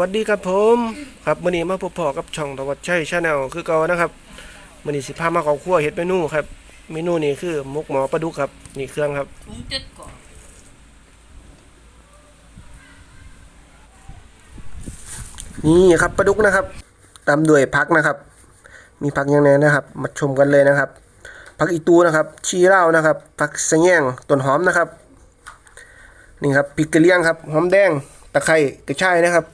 วัสดีครับผม ครับมื้อนี้มาพบพอกับช่องตวัดชัยชาแนลคือเก่านะครับมื้อนี้สิพามาเข้าครัวเฮ็ดเมนูครับเมนูนี้คือมกหมอปลาดุกครับนี่เครื่องครับถุงเจ็ดก่อนี่ครับปลาดุกนะครับตามด้วยผักนะครับ มีผักอย่างไงนะครับ มาชมกันเลยนะครับผักอีตูนะครับ ชีเล้านะครับผักสะแยงต้นหอมนะครับนี่ครับพริกกระเลียงครับหอมแดงตะไคร้กระชายนะครับ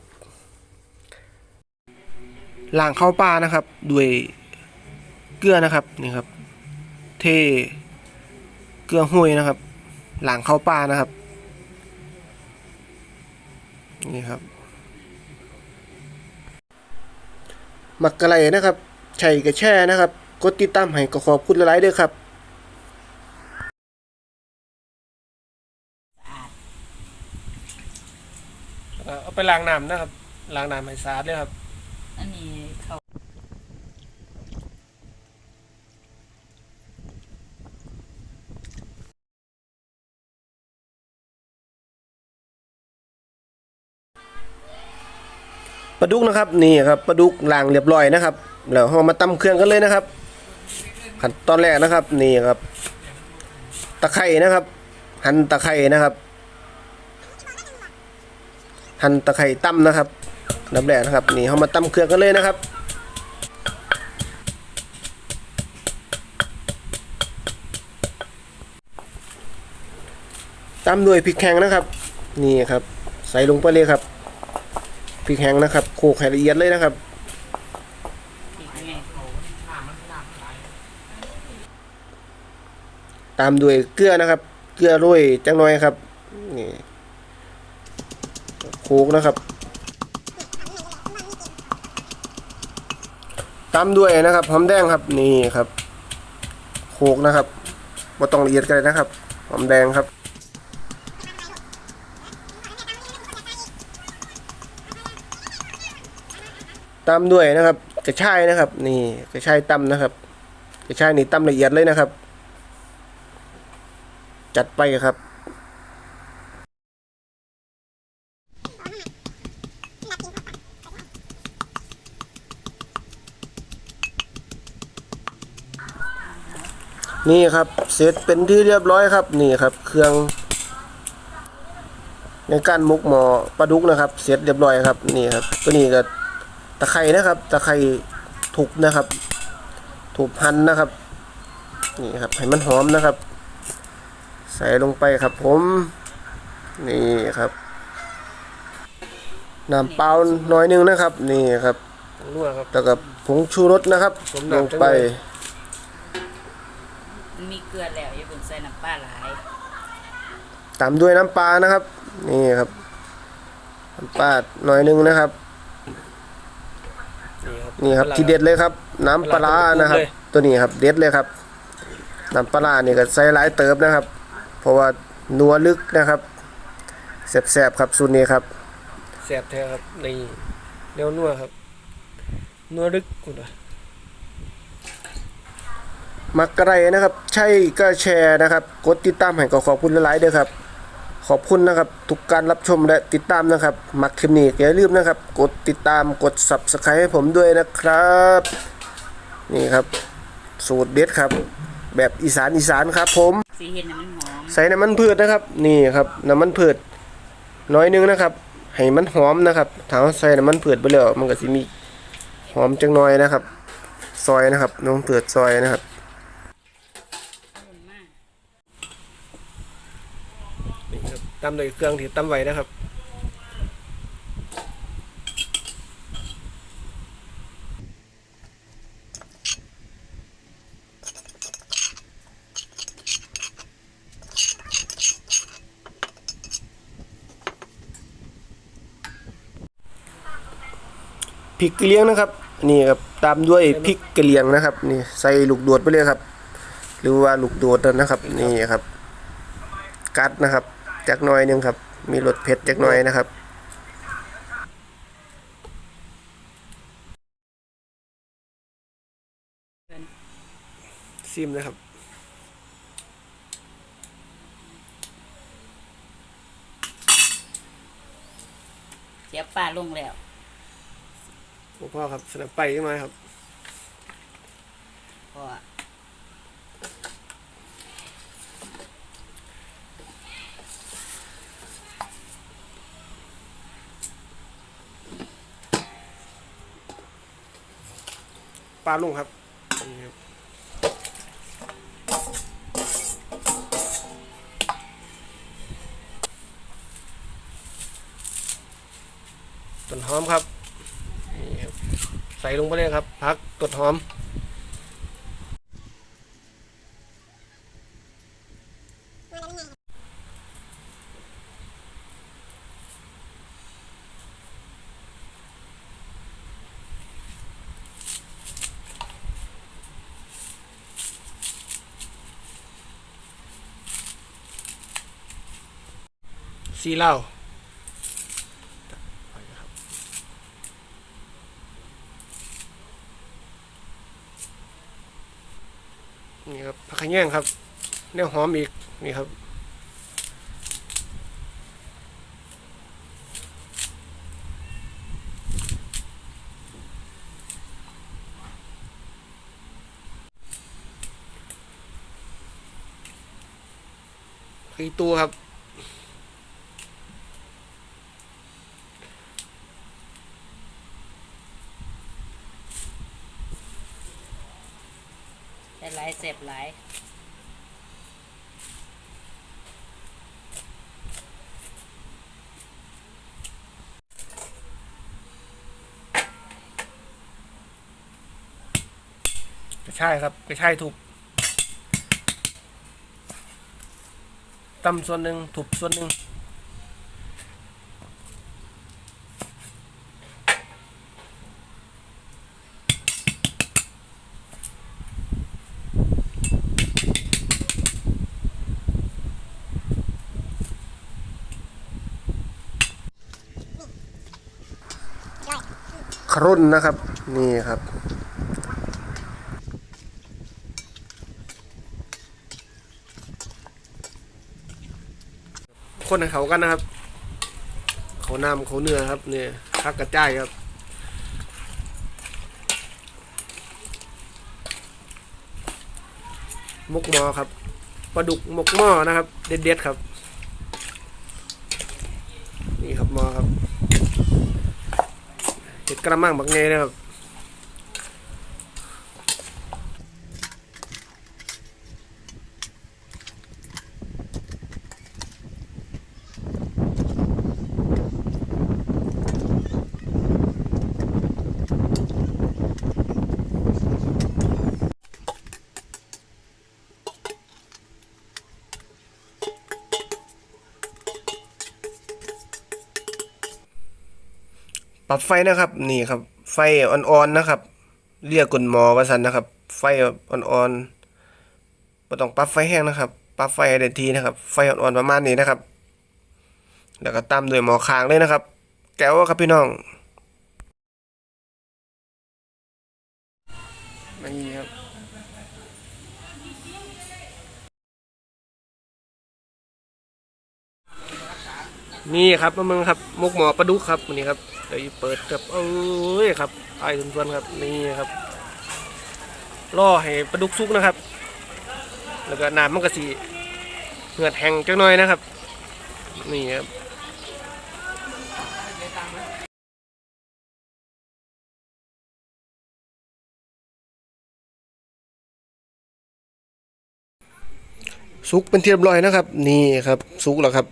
ล้างข้าวปลานะครับ ด้วยเกลือนะครับนี่ครับ เทเกลือห้วยนะครับล้างข้าวปลานะครับนี่ครับมักกะไรนะครับใช่กระแช่นะครับ กดติดตามให้ก็ขอบคุณหลายๆด้อครับเอาไปล้างน้ำนะครับล้างน้ำให้สะอาดเลยครับ อันนี้เขา ปลาดุกนะครับนี่ครับปลาดุกล้างเรียบร้อยนะครับแล้วเรามาตำเครื่องกันเลยนะครับ ขั้นตอนแรกนะครับนี่ครับ ตะไคร่นะครับ หั่นตะไคร่นะครับ หั่นตะไคร่ตั้มนะครับดับแรกนะครับนี่เรามาตำเครื่องกันเลยนะครับตามด้วยพริกแห้งนะครับ นี่ครับ ใส่ลงไปเลยครับ พริกแห้งนะครับโขลกให้ละเอียดเลยนะครับ ตามด้วยเกลือนะครับ เกลือโรยจังน่อยครับนี่โขลกนะครับ ตามด้วยนะครับหอมแดงครับนี่ครับโขลกนะครับบ่ต้องละเอียดกันเลยนะครับหอมแดงครับ ตามด้วยนะครับกระชายนะครับ นี่กระชายตำนะครับ กระชายนี่ตำละเอียดเลยนะครับ จัดไปครับนี่ครับเสร็จเป็นที่เรียบร้อยครับนี่ครับ เครื่อง ในการหมกหมอปลาดุกนะครับ เสร็จเรียบร้อยครับ นี่ครับตัวนี้ก็ ตะไคร่นะครับตะไคร่ถูกนะครับถูกพันนะครับนี่ครับให้มันหอมนะครับ ใส่ลงไปครับผมนี่ครับน้ำเปล่าน้อยหนึงนะครับ นี่ครับนัวครับแล้วก็ผงชูรสนะครับผมลน้ำงจังไปเลยมันมีเกลือแล้วอย่าเพิ่งใส่น้ำปลาหลายตามด้วยน้ำปลานะครับ นี่ครับน้ำปลาหน่อยหนึงนะครับ นี่ครับที่เด็ดเลยครับ น้ำปลาร้านะครับ ตัวนี้ครับเด็ดเลยครับน้ำปลาร้านี่ก็ใส่หลายเติบนะครับ เพราะว่านัวลึกนะครับแสบๆครับสูตรนี้ครับแซ่บแท้ครับนี่เนียวนัวครับนัวลึกคุณอะมักกะไรนะครับ ใช่ก็แชร์นะครับ กดติดตามให้ก็ขอบคุณหลายๆเด้อครับ ขอบคุณนะครับ ทุกการรับชมและติดตามนะครับ มักคลิปนี้อย่าลืมนะครับ กดติดตามกด subscribe ให้ผมด้วยนะครับ นี่ครับ สูตรเด็ดครับ แบบอีสานอีสานครับ ผมสีเห็นน้ำมันหอมใส่น้ำมันพืชนะครับ นี่ครับน้ำมันพืชน้อยหนึงนะครับ ให้มันหอมนะครับถ้าเราใส่น้ำมันพืชไปแล้วมันก็สิมีหอมจังน้อยนะครับ ซอยนะครับน้ำมันพืชซอยนะครับ นุ่มมาก นี่ครับ ตำด้วยเครื่องที่ตำไว้นะครับพริกกระเหรียงนะครับ นี่ครับตามด้วยพริกกระเหรียงนะครับ นี่ใส่ลูกโดดไปเลยครับ หรือว่าลูกโดดนะครับ นี่ครับ กัดนะครับ จักหน้อยหนึงครับ มีรสเผ็ดจักหน้อยนะครับซิมนะครับเสียปลาลงแล้วโอ้พ่อครับสนับไปใช่ไหมครับเพราะว่า ปลาลุงครับนี่ครับต้นหอมครับนี่ครับ ใส่ลงไปเลยครับ พักตดหอม ซีเหล้านี่ครับผักขะแยงครับแนวหอมอีกนี่ครับอีตัวครับ ได้หลายเสพหลายกระชายครับกระชายถูกตำส่วนหนึ่งถูกส่วนหนึ่ง รุ่นนะครับ นี่ครับ คนให้เขากันนะครับ เขาน้ำเขาเนื้อครับเนี่ยพักกระจายครับมกหมอครับปลาดุกมกหม้อนะครับ เด็ดๆครับ นี่ครับหมอครับ เห็ดกระมังบักไงนะครับ ปรับไฟนะครับ นี่ครับ ไฟอ่อนๆนะครับ เรียกกุนหมอว่าสันนะครับ ไฟอ่อนๆไม่ต้องปรับไฟแห้งนะครับ ปรับไฟให้ได้ทีนะครับ ไฟอ่อนๆประมาณนี้นะครับ แล้วก็ตามด้วยหมอคางเลยนะครับ แก้วครับพี่น้องนี่ครับ นี่ครับมาเมืองครับมุกหมอปลาดุกครับวันี่ครับเดี๋ยวเปิดครับเอ้ยครับไอ้ทุนๆครับนี่ครับล่อให้ปลาดุกสุกนะครับ แล้วก็น้ำมันก็สีเหือดแห้งจังหน่อยนะครับ นี่ครับสุกเป็นที่เรียบร้อยนะครับ นี่ครับสุกแล้วครับ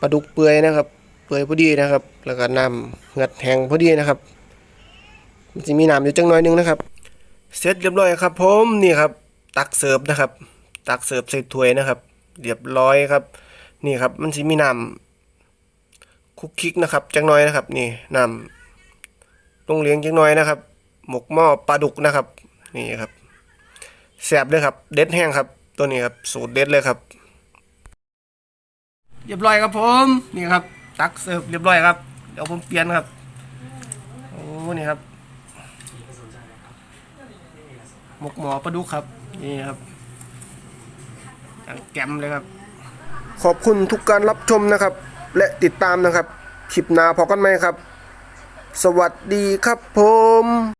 ปลาดุกเปื่อยนะครับ เปื่อยพอดีนะครับ แล้วก็น้ำเหือดแห้งพอดีนะครับ มันจะมีน้ำอยู่จังน้อยหนึงนะครับ เสร็จเรียบร้อยครับ ผมนี่ครับ ตักเสิร์ฟนะครับ ตักเสิร์ฟใส่ถ้วยนะครับ เรียบร้อยครับ นี่ครับ มันจะมีน้ำคุกคิกนะครับ จังน้อยนะครับ นี่น้ำลงเลี้ยงจังน้อยนะครับ หมกหม้อปลาดุกนะครับ นี่ครับแซ่บเลยครับ เด็ดแห้งครับ ตัวนี้ครับ สูตรเด็ดเลยครับ เรียบร้อยครับผมนี่ครับ ตักเสิร์ฟเรียบร้อยครับเดี๋ยวผมเปลี่ยนครับโอ้นี่ครับหมกหมอปลาดุกครับนี่ครับอย่างแกมเลยครับ ขอบคุณทุกการรับชมนะครับ และติดตามนะครับคลิปหน้าพอกันไหมครับ สวัสดีครับผม